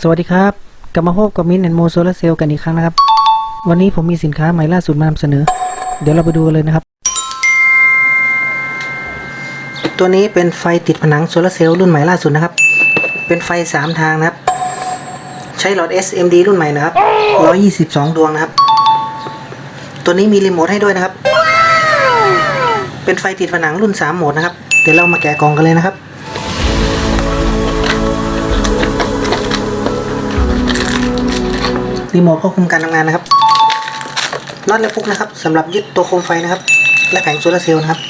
สวัสดีครับ กลับมาพบกับมินแอนโมโซลาเซลกันอีกครั้งนะครับ วันนี้ผมมีสินค้าใหม่ล่าสุดมานำเสนอ เดี๋ยวเราไปดูกันเลยนะครับ ตัวนี้เป็นไฟติดผนังโซลาเซลล์รุ่นใหม่ล่าสุดนะครับ เป็นไฟ 3 ทางนะครับ ใช้หลอด SMD รุ่นใหม่นะครับ 122 ดวงนะครับ ตัวนี้มีรีโมทให้ด้วยนะครับ เป็นไฟติดผนังรุ่น 3 โหมดนะครับ เดี๋ยวเรามาแกะกล่องกันเลยนะครับ รีโมทควบคุมการทำงานนะครับน็อตและพุกนะครับสำหรับยึดตัวโคมไฟนะครับ และแผงโซลาร์เซลล์นะครับ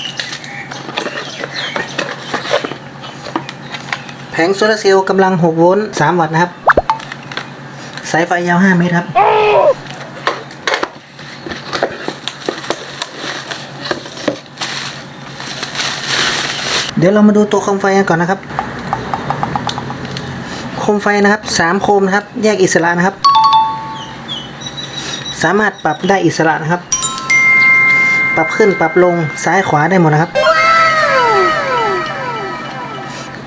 แผงโซลาร์เซลล์กำลัง 6 โวลต์3วัตต์นะครับ สายไฟยาว 5 เมตรครับเดี๋ยวเรามาดูตัวโคมไฟกันก่อนนะครับ โคมไฟนะครับ 3 โคมนะครับ แยกอิสระนะครับ สามารถปรับได้อิสระนะครับ ปรับขึ้นปรับลงซ้ายขวาได้หมดนะครับ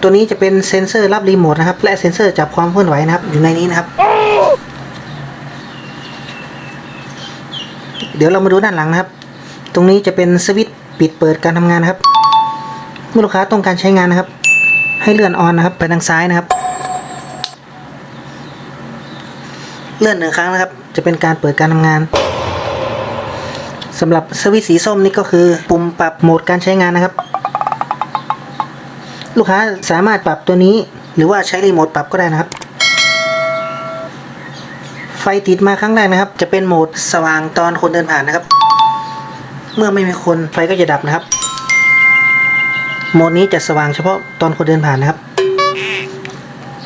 ตัวนี้จะเป็นเซ็นเซอร์รับรีโมทนะครับ และเซ็นเซอร์จับความเคลื่อนไหวนะครับ อยู่ในนี้นะครับ เดี๋ยวเรามาดูด้านหลังนะครับ ตรงนี้จะเป็นสวิตช์ปิดเปิดการทำงานนะครับ เมื่อลูกค้าต้องการใช้งานนะครับ ให้เลื่อนออนนะครับ ไปทางซ้ายนะครับ เลื่อนหนึ่งครั้งนะครับ จะเป็นการเปิดการทำงานสำหรับสวิตสีส้มนี่ก็คือ ปุ่มปรับโหมดการใช้งานนะครับ ลูกค้าสามารถปรับตัวนี้ หรือว่าใช้รีโมทปรับก็ได้นะครับ ไฟติดมาครั้งแรกนะครับ จะเป็นโหมดสว่างตอนคนเดินผ่านนะครับ เมื่อไม่มีคนไฟก็จะดับนะครับ โหมดนี้จะสว่างเฉพาะตอนคนเดินผ่านนะครับ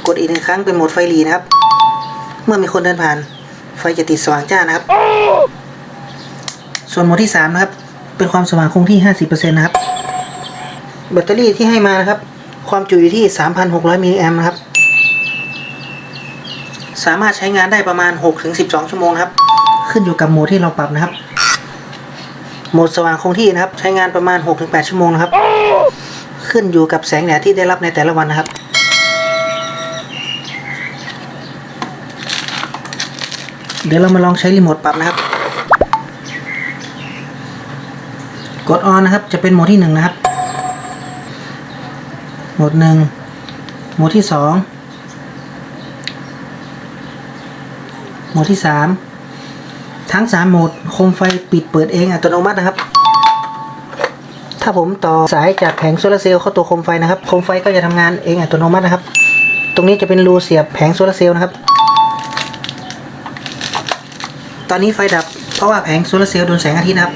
กดอีกหนึ่งครั้งเป็นโหมดไฟหลีนะครับ เมื่อมีคนเดินผ่าน ไฟจะติดสว่างจ้านะครับ ส่วนโหมดที่3นะครับ เป็นความสว่างคงที่ 50%นะครับ แบตเตอรี่ที่ให้มานะครับ ความจุอยู่ที่ 3,600มิลลิแอมป์นะครับ สามารถใช้งานได้ประมาณ 6-12 ชั่วโมงครับ ขึ้นอยู่กับโหมดที่เราปรับนะครับ โหมดสว่างคงที่นะครับ ใช้งานประมาณ 6-8 ชั่วโมงนะครับ ขึ้นอยู่กับแสงแดดที่ได้รับในแต่ละวันนะครับ เดี๋ยวเรามาลองใช้รีโมทปรับนะครับ กดออนนะครับ จะเป็นโหมดที่หนึ่งนะครับ โหมดหนึ่งโหมดที่สองโหมดที่สามทั้งสามโหมดโคมไฟปิดเปิดเองอัตโนมัตินะครับ ถ้าผมต่อสายจากแผงโซลาเซลล์เข้าตัวโคมไฟนะครับ โคมไฟก็จะทำงานเองอัตโนมัตินะครับ ตรงนี้จะเป็นรูเสียบแผงโซลาเซลล์นะครับ ตอนนี้ไฟดับ เพราะว่าแผงโซลาร์เซลล์โดนแสงอาทิตย์นะครับ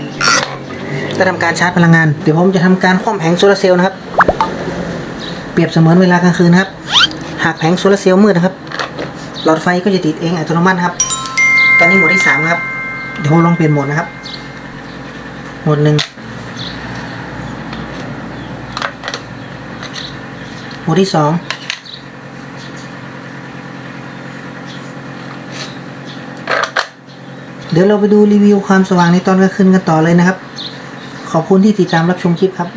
จะทำการชาร์จพลังงาน เดี๋ยวผมจะทำการคว่ำแผงโซลาร์เซลล์นะครับ เปรียบเสมือนเวลากลางคืนนะครับ หากแผงโซลาร์เซลล์มืดนะครับ หลอดไฟก็จะติดเองอัตโนมัตินะครับ ตอนนี้โหมดที่สามนะครับ เดี๋ยวผมลองเปลี่ยนโหมดนะครับ โหมดหนึ่งโหมดที่สอง เดี๋ยวเราไปดูรีวิวความสว่างในตอนกลางคืนกันต่อเลยนะครับ ขอบคุณที่ติดตามรับชมคลิปครับ